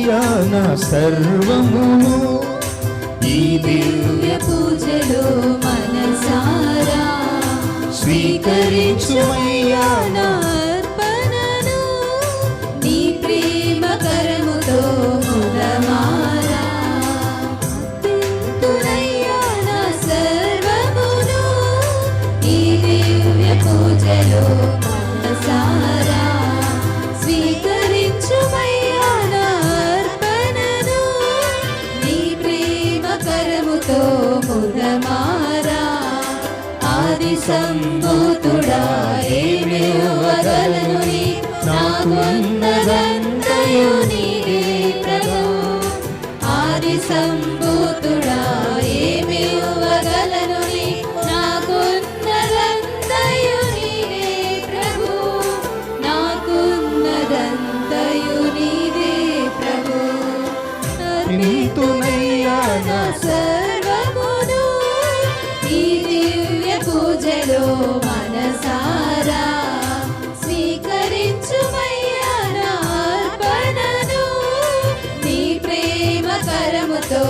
స్వీకరించుమయ్యా నా సర్వమును ఈ దివ్య పూజలో మనసారా. స్వీకరించుమయ్యా నా కరముతో ముదమారా ఆది సంభూతుడా ఏమి ఇవ్వగలను నాకున్నదంతయు నీవే ప్రభు. ఆది సంభూతుడా ఏమి ఇవ్వగలను నాకున్నదంతయు నీవే ప్రభు. నాకున్నదంతయు నీవే ప్రభు. నీతునయ్యా నా పూజలో మనసారా స్వీకరించుమయ్యా నా అర్పణను. నీ ప్రేమ కరముతో